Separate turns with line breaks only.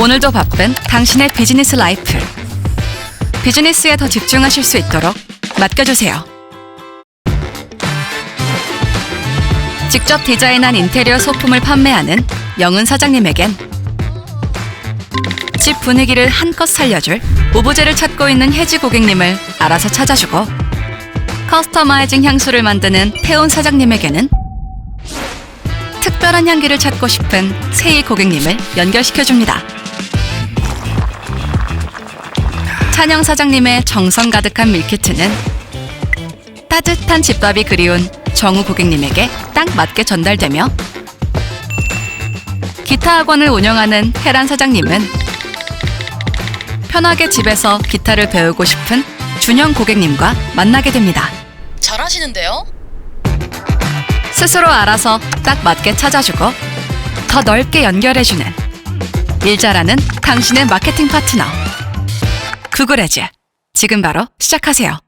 오늘도 바쁜 당신의 비즈니스 라이프. 비즈니스에 더 집중하실 수 있도록 맡겨주세요. 직접 디자인한 인테리어 소품을 판매하는 영은 사장님에겐 집 분위기를 한껏 살려줄 오브제를 찾고 있는 혜지 고객님을 알아서 찾아주고 커스터마이징 향수를 만드는 태온 사장님에게는 특별한 향기를 찾고 싶은 세희 고객님을 연결시켜줍니다. 찬영 사장님의 정성 가득한 밀키트는 따뜻한 집밥이 그리운 정우 고객님에게 딱 맞게 전달되며 기타 학원을 운영하는 혜란 사장님은 편하게 집에서 기타를 배우고 싶은 준영 고객님과 만나게 됩니다.
잘하시는데요?
스스로 알아서 딱 맞게 찾아주고 더 넓게 연결해주는 일 잘하는 당신의 마케팅 파트너 구글에즈 지금 바로 시작하세요.